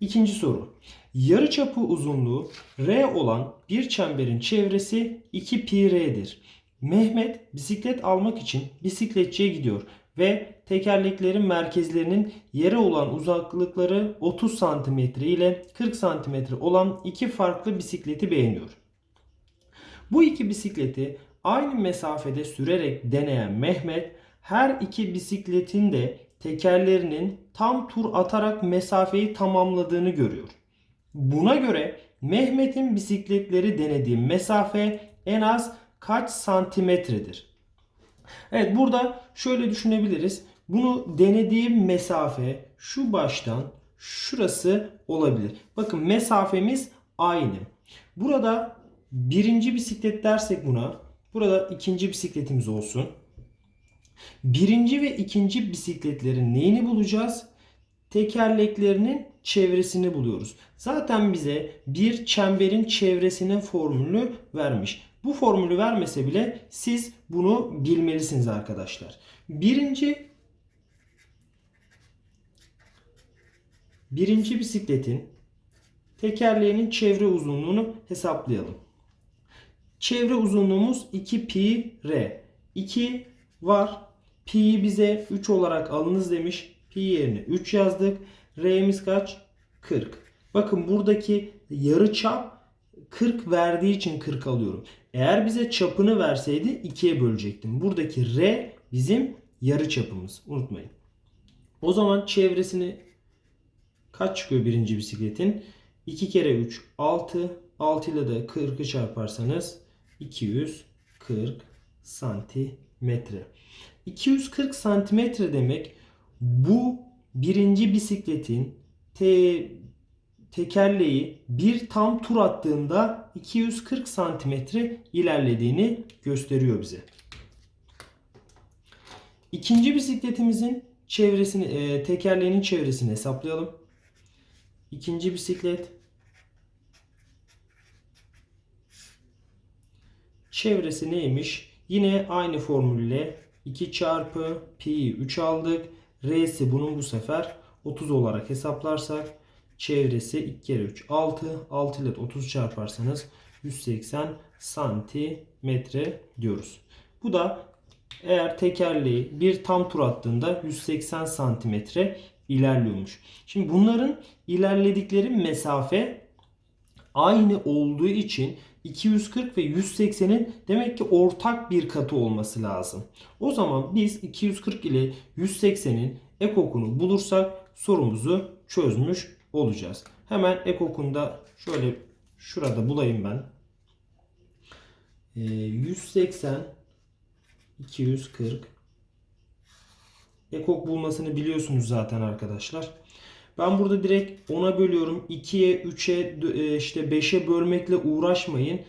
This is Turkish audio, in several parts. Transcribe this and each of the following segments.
İkinci soru. Yarıçapı uzunluğu R olan bir çemberin çevresi 2 pi r'dir. Mehmet bisiklet almak için bisikletçiye gidiyor ve tekerleklerin merkezlerinin yere olan uzaklıkları 30 cm ile 40 cm olan iki farklı bisikleti beğeniyor. Bu iki bisikleti aynı mesafede sürerek deneyen Mehmet her iki bisikletin de tekerlerinin tam tur atarak mesafeyi tamamladığını görüyor. Buna göre Mehmet'in bisikletleri denediği mesafe en az kaç santimetredir? Evet burada şöyle düşünebiliriz. Bunu denediğim mesafe şu baştan şurası olabilir. Bakın mesafemiz aynı. Burada birinci bisiklet dersek buna. Burada ikinci bisikletimiz olsun. Birinci ve ikinci bisikletlerin neyini bulacağız? Tekerleklerinin çevresini buluyoruz. Zaten bize bir çemberin çevresinin formülünü vermiş. Bu formülü vermese bile siz bunu bilmelisiniz arkadaşlar. Birinci birinci bisikletin tekerleğinin çevre uzunluğunu hesaplayalım. Çevre uzunluğumuz 2 pi r. 2 var. Pi'yi bize 3 olarak alınız demiş. Pi yerine 3 yazdık. R'miz kaç? 40. Bakın buradaki yarı çap 40 verdiği için 40 alıyorum. Eğer bize çapını verseydi 2'ye bölecektim. Buradaki R bizim yarı çapımız. Unutmayın. O zaman çevresini kaç çıkıyor birinci bisikletin? 2 kere 3 6. 6 ile de 40'ı çarparsanız 240 santimetre. 240 santimetre demek bu birinci bisikletin te, tekerleği bir tam tur attığında 240 santimetre ilerlediğini gösteriyor bize. İkinci bisikletimizin çevresini, e, tekerleğinin çevresini hesaplayalım. İkinci bisiklet çevresi neymiş? Yine aynı formülle 2 çarpı pi 3 aldık. R'si bunun bu sefer 30 olarak hesaplarsak çevresi 2 kere 3 6. 6 ile 30 çarparsanız 180 santimetre diyoruz. Bu da eğer tekerleği bir tam tur attığında 180 santimetre ilerliyormuş. Şimdi bunların ilerledikleri mesafe aynı olduğu için 240 ve 180'in demek ki ortak bir katı olması lazım. O zaman biz 240 ile 180'in ekokunu bulursak sorumuzu çözmüş olacağız. Hemen ekokunda şöyle şurada bulayım ben. Ee, 180 240 ekok bulmasını biliyorsunuz zaten arkadaşlar. Ben burada direkt 10'a bölüyorum. 2'ye, 3'e, işte 5'e bölmekle uğraşmayın.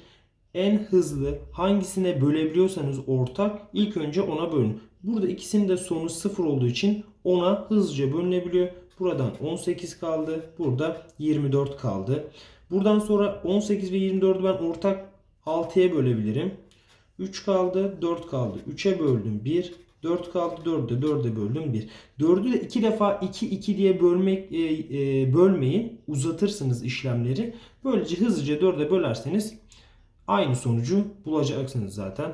En hızlı hangisine bölebiliyorsanız ortak ilk önce 10'a bölün. Burada ikisinin de sonu 0 olduğu için 10'a hızlıca bölünebiliyor. Buradan 18 kaldı. Burada 24 kaldı. Buradan sonra 18 ve 24'ü ben ortak 6'ya bölebilirim. 3 kaldı, 4 kaldı. 3'e böldüm 1, 4 kaldı 4'e 4'e böldüm 1. 4'ü de 2 defa 2 2 diye bölmek e, e, bölmeyin. Uzatırsınız işlemleri. Böylece hızlıca 4'e bölerseniz aynı sonucu bulacaksınız zaten.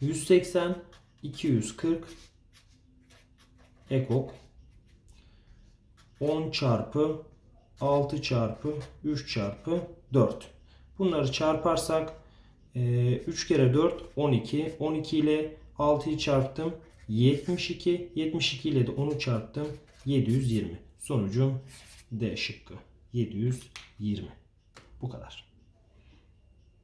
180 240 ekok 10 çarpı 6 çarpı 3 çarpı 4. Bunları çarparsak 3 kere 4 12. 12 ile 6'yı çarptım. 72. 72 ile de 10'u çarptım. 720. Sonucum D şıkkı. 720. Bu kadar.